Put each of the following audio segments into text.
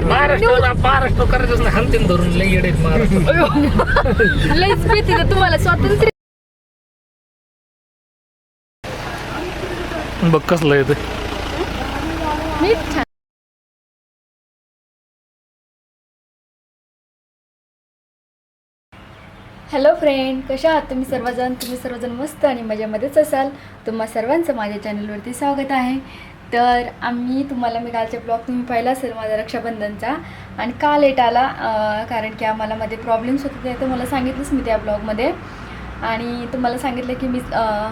कणावरती महाराष्ट्राला महाराष्ट्र करायचंच नाही हंतीन धरून लई येडे आहेत महाराष्ट्र. लईच भीती तर तुम्हाला स्वातंत्र्य बघ कसलं येतं छान. हॅलो फ्रेंड कशा आहात तुम्ही सर्वजण? तुम्ही सर्वजण मस्त आणि मजेमध्येच असाल. तुम्हा सर्वांचं माझ्या चॅनलवरती स्वागत आहे. तर आम्ही तुम्हाला मी कालचा ब्लॉग तुम्ही पाहिला असेल माझा रक्षाबंधनचा. आणि का लेट आला कारण की आम्हाला मध्ये प्रॉब्लेम्स होते ते तर मला सांगितलंच मी त्या ब्लॉगमध्ये आणि तुम्हाला सांगितलं की मी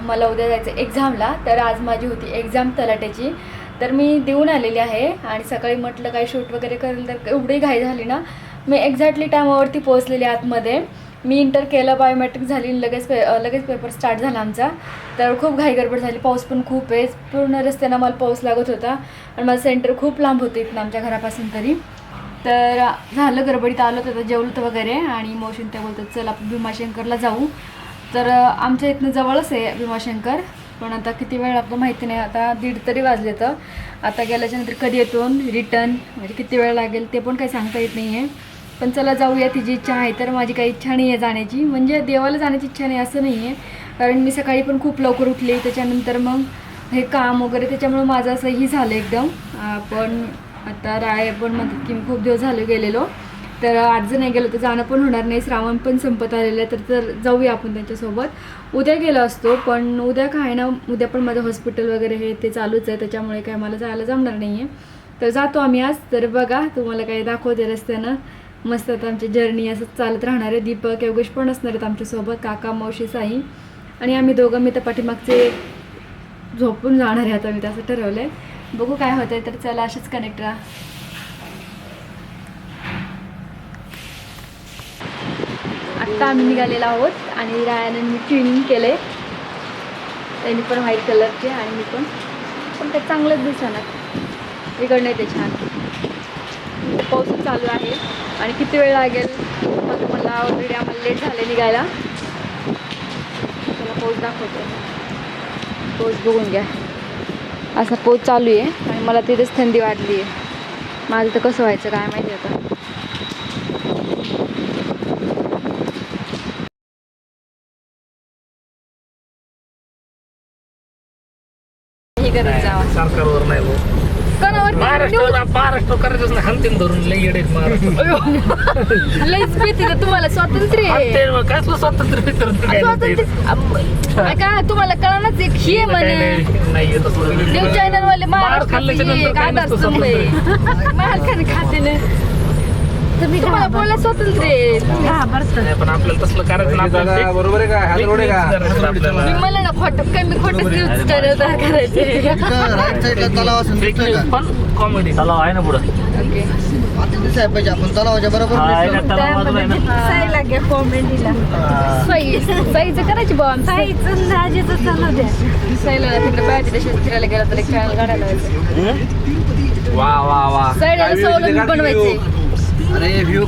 मला उद्या जायचं एक्झामला तर आज माझी होती एक्झाम तलाट्याची. तर मी देऊन आलेली आहे आणि सकाळी म्हटलं काय शूट वगैरे करेल तर एवढी घाई झाली ना? मी एक्झॅक्टली टायमावरती पोहोचलेली आतमध्ये. मी इंटर केलं बायोमेट्रिक झाली लगेच पे लगेच पेपर स्टार्ट झाला आमचा. तर खूप घाई गडबड झाली पाऊस पण खूप आहे. पूर्ण रस्त्यानं मला पाऊस लागत होता. आणि माझं सेंटर खूप लांब होतं इथनं आमच्या घरापासून तरी. तर झालं गडबडीत आलो तर जेवलं वगैरे. आणि मोशन त्या बोलतात चल आपण भीमाशंकरला जाऊ. तर आमच्या इथनं जवळच आहे भीमाशंकर. पण आता किती वेळ लागतो माहिती नाही. आता दीड तरी वाजले तर. आता गेल्याच्यानंतर कधी येतो? रिटर्न. म्हणजे किती वेळ लागेल ते पण काही सांगता येत नाही आहे पण चला जाऊया तिची इच्छा आहे. तर माझी काही इच्छा नाही आहे जाण्याची. म्हणजे देवाला जाण्याची इच्छा नाही असं नाही आहे कारण मी सकाळी पण खूप लवकर उठले. त्याच्यानंतर मग हे काम वगैरे त्याच्यामुळं माझं असंही झालं एकदम. पण आता राय पण म्हणतात की मी खूप दिवस झाले गेलेलो. तर आज जर नाही गेलो तर जाणं पण होणार नाही. श्रावण पण संपत आलेलं आहे. तर तर जाऊया आपण त्यांच्यासोबत. उद्या गेलो असतो पण उद्या काय ना उद्या पण माझं हॉस्पिटल वगैरे हे ते चालूच आहे. त्याच्यामुळे काय मला जायला जमणार नाही आहे तर जातो आम्ही आज. तर बघा तुम्हाला काही दाखवते रस्त्यानं. मस्त आता आमची जर्नी असं चालत राहणार आहे. दीपक योगेश पण असणार आहेत आमच्यासोबत काका मावशी साई. आणि आम्ही दोघं मी तर पाठीमागचे झोपून जाणार आहे आता मी तसं ठरवलं आहे बघू काय होतंय तर चला असेच कनेक्ट राहा. आत्ता आम्ही निघालेलो आहोत आणि रायाने मी ट्युनिंग केलं आहे त्यांनी पण व्हाईट कलरचे आणि मी पण. पण ते चांगलंच दिसणार. इकडनं ते छान. पाऊस चालू आहे. आणि किती वेळ लागेल? मग तुम्हाला ऑलरेडी आम्हाला लेट झाले निघायला. त्याला पाऊस दाखवतो. पाऊस बघून घ्या. असा पाऊस चालू आहे आणि मला तिथेच थंडी वाढली आहे. माझं तर कसं व्हायचं काय माहिती आता. हे करत जावा महाराष्ट्राला महाराष्ट्र करायचंच नाही. हंतीन धरून लई येडे आहेत महाराष्ट्र. लईच भीती तर तुम्हाला स्वातंत्र्य आहे. कसलं स्वातंत्र्य काय स्वातंत्र्य का तुम्हाला कळणारच एक ही म्हणे. नाही न्यूज चॅनल वाले मार खाल्ल्याच्या नंतर काय नसतं खाते ना. तुम्ही तुम्हाला बोलायला स्वातंत्र्य. आहे. नाही, पण आपल्याला तसलं करायचं नाही. आपल्याला fake- बरोबर आहे का? हा fake रोड आहे news का? करायचं आपल्याला. मी मला ना खोटं काय मी खोटं न्यूज चॅनल करायचे. राईट साईडला तलाव दिसतोय पण कॉमेडी तलाव आहे ना पुढं. ओके का आता दिसाय पाहिजे आपण तलावाच्या बरोबर हा, आहे. ना, तलाव बाजूला आहे ना. साई साईचं करायची बा साईचं साईला तिकडे बाहेर देशात फिरायला गेला तर एक चॅनल काढायला वा वा वा. साईडला काय बनवायचे? अरे व्ह्यू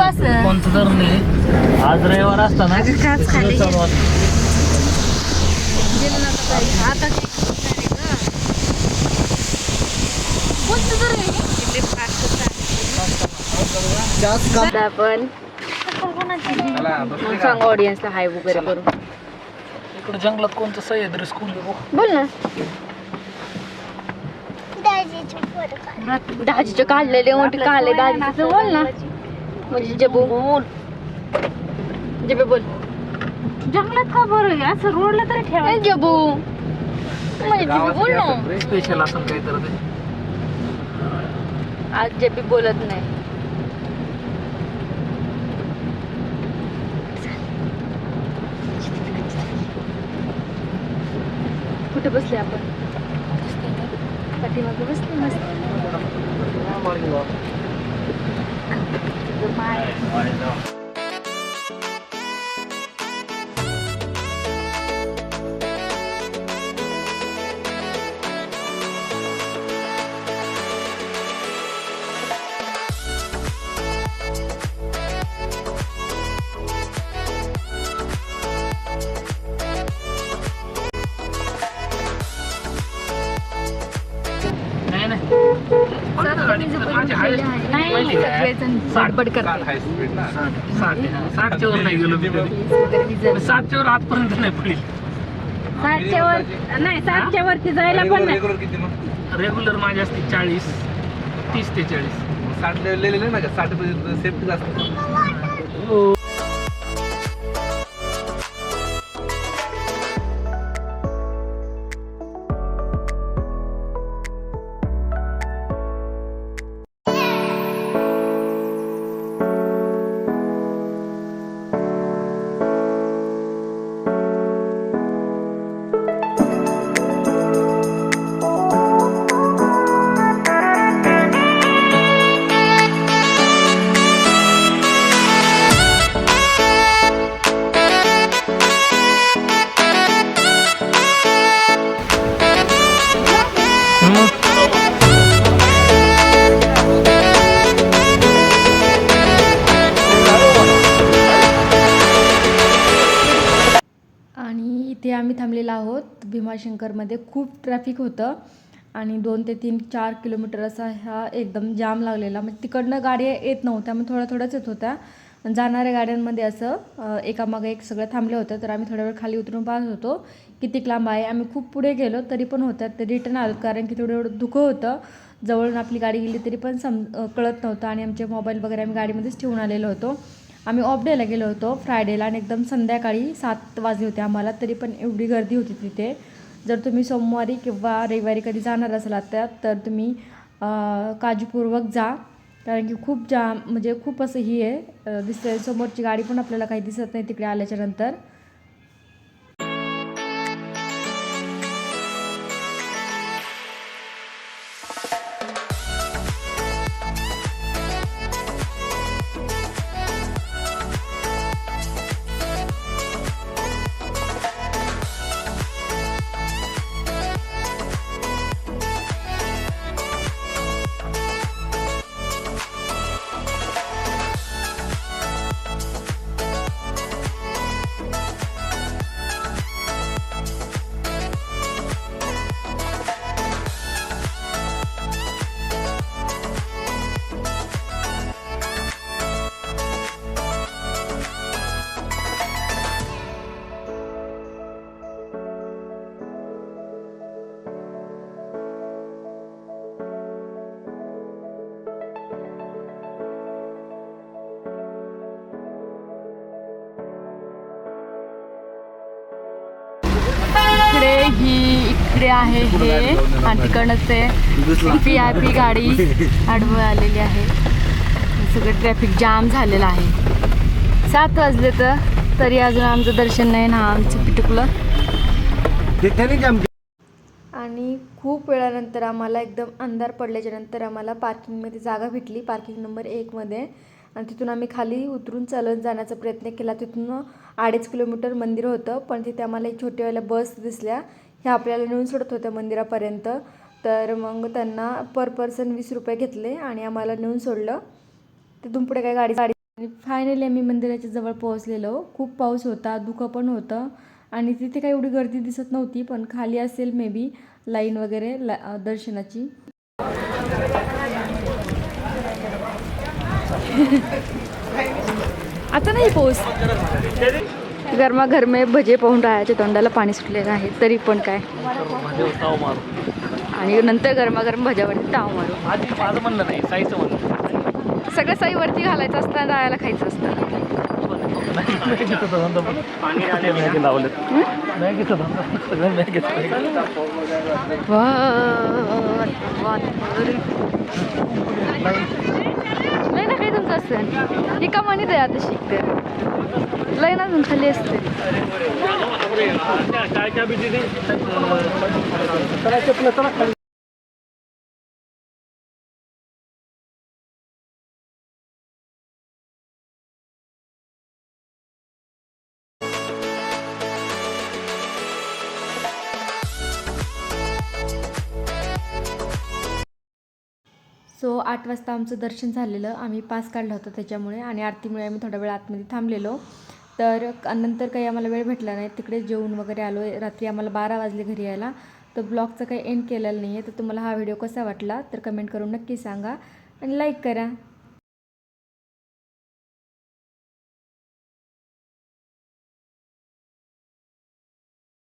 असं. कोणतं तर नाही. आज रविवार असताना आपण सांग ऑडियन्सला हाय वगैरे करून. इकडे जंगलात कोणतं सह्याद्री स्कूल? बोल ना. दहाजीचे काढलेले मोठे काढले दहाजीचं बोल ना. म्हणजे जबू. बोल. जबे बोल. जंगलात का बरं असं रोडला तरी ठेवा. जबू. म्हणजे जबू बोल ना. स्पेशल असं काहीतरी आज जबी बोलत नाही. कुठे बसले आपण? पाठीमागे बसले मस्त नाही नाही नाही, सगळेजण बडबड करतात. साठ साठच्या वर नाही गेलो मी कधी मी सातच्या वर आजपर्यंत नाही पडली. वर नाही सातच्या वरती जायला पण नाही. रेग्युलर माझी असते चाळीस तीस ते चाळीस. साठ लिहिलेलं ना का? साठ सेफ्टी जास्त आम्ही थांबलेलो आहोत. भीमाशंकरमध्ये खूप ट्रॅफिक होतं. आणि दोन ते तीन चार किलोमीटर असा हा एकदम जाम लागलेला. म्हणजे तिकडनं गाड्या येत नव्हत्या मग थोड्या थोड्याच येत होत्या. जाणाऱ्या गाड्यांमध्ये असं अं, एकामागे एक सगळं थांबले होते. तर आम्ही थोड्या वेळ खाली उतरून पाहत होतो. किती लांब आहे? आम्ही खूप पुढे गेलो तरी पण होत्या ते रिटर्न आलो कारण की थोडं एवढं धुकं होतं. जवळून आपली गाडी गेली तरी पण सम कळत नव्हतं. आणि आमचे मोबाईल वगैरे आम्ही गाडीमध्येच ठेवून आलेलो होतो. आम्ही ऑफ डेला गेलो होतो. फ्रायडेला आणि एकदम संध्याकाळी सात वाजले होते आम्हाला. तरी पण एवढी गर्दी होती तिथे. जर तुम्ही सोमवारी किंवा रविवारी कधी जाणार असाल त्यात तर तुम्ही काळजीपूर्वक जा. कारण की खूप जाम म्हणजे खूप असं ही आहे. दिसतं दिसतंय. समोरची गाडी पण आपल्याला काही दिसत नाही तिकडे आल्याच्यानंतर इकडे आहे हे आणि तिकडनंच ते व्ही आय पी गाडी आडवं आलेली आहे. सगळं ट्रॅफिक जाम झालेलं आहे. सात वाजले तर तरी अजून आमचं दर्शन नाही ना आमचं पिटुकलं. आणि खूप वेळानंतर आम्हाला एकदम अंधार पडल्याच्या नंतर आम्हाला पार्किंगमध्ये जागा भेटली पार्किंग नंबर एकमध्ये आणि तिथून आम्ही खाली उतरून चालत जाण्याचा प्रयत्न केला. तिथून अडीच किलोमीटर मंदिर होतं पण तिथे आम्हाला एक छोट्यावाल्या बस दिसल्या. ह्या आपल्याला नेऊन सोडत होत्या मंदिरापर्यंत. तर मग त्यांना पर पर्सन वीस रुपये घेतले आणि आम्हाला नेऊन सोडलं. तिथून पुढे काय गाडी गाडी आणि फायनली आम्ही मंदिराच्या जवळ पोहोचलेलो. खूप पाऊस होता दुखं पण होतं. आणि तिथे काही एवढी गर्दी दिसत नव्हती पण खाली असेल मे बी लाईन वगैरे ला दर्शनाची. आता नाही पाऊस. गरमागरमे भजे पाहून राहायच्या तोंडाला पाणी सुटलेलं आहे तरी पण काय. आणि नंतर गरमागरम भज्यावरती ताव मारू. माझं म्हणलं नाही साईचं म्हणलं. सगळं साई वरती घालायचं असतं राहायला खायचं असतं. लावलं मॅगीचं धंदा सगळं मॅगीचं लय ना काही तुमचं असतं ही का म्हणत आहे सो आठ वाजता आमचं दर्शन झालेलं. आम्ही पास काढला होता त्याच्यामुळे आणि आरतीमुळे आम्ही थोडा वेळ आतमध्ये थांबलेलो. तर नंतर काही आम्हाला वेळ भेटला नाही. तिकडे जेवून वगैरे आलो. रात्री आम्हाला बारा वाजले घरी यायला. तर ब्लॉगचं काही एंड केलेलं नाही आहे तर तुम्हाला हा व्हिडिओ कसा वाटला? तर कमेंट करून नक्की सांगा आणि लाईक करा.